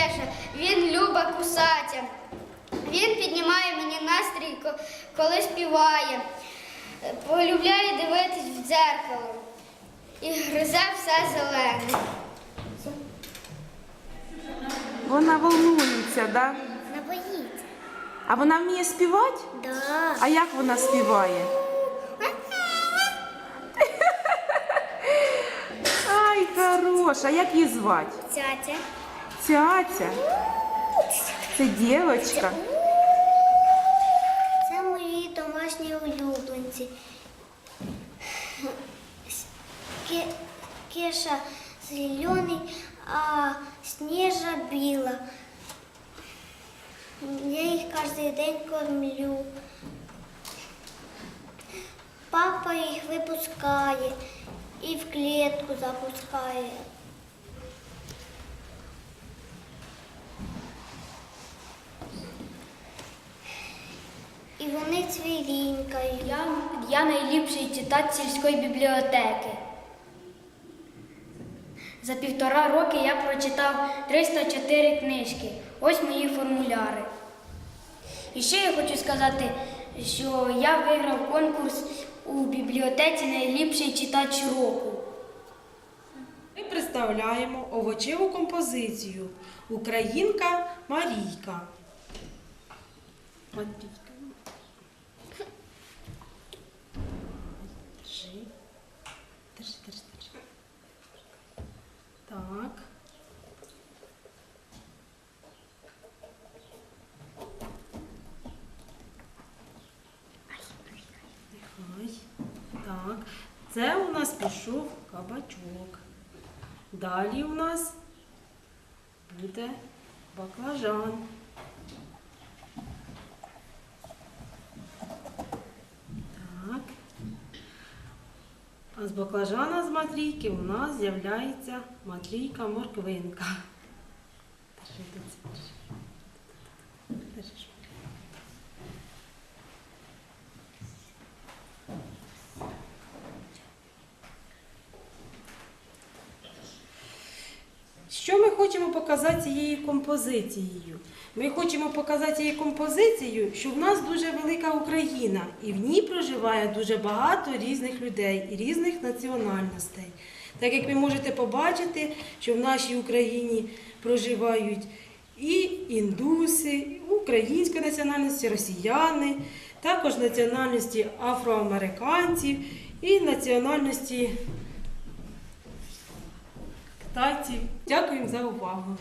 Кеша, він люба кусатя. Він піднімає мені настрій, коли співає. Полюбляє дивитись в дзеркало і гризе все зелене. Вона волнується, да? Не боїться. А вона вміє співати? Да. А як вона співає? Ай, хороша, а як її звати? Цятя. Цяця. Це дівчинка. Це мої домашні улюбленці. Ке- Кеша зелений, а Снежа біла. Я їх кожен день кормлю. Папа їх випускає і в клітку запускає. Вони цвірінькають. Я, я найліпший читач сільської бібліотеки. За півтора роки я прочитав 304 книжки. Ось мої формуляри. І ще я хочу сказати, що я виграв конкурс у бібліотеці найліпший читач року. Ми представляємо овочеву композицію Українка Марійка. Марійка. Так. Так. Це у нас пішов кабачок. Далі у нас буде баклажан. Так. А з баклажана з матрійки у нас з'являється матрійка хочемо показати цією композицією? Ми хочемо показати цією композицією, що в нас дуже велика Україна, і в ній проживає дуже багато різних людей і різних національностей. Так як ви можете побачити, що в нашій Україні проживають і індуси, і української національності, росіяни, також національності афроамериканців і національності китайців. Дякуємо за увагу.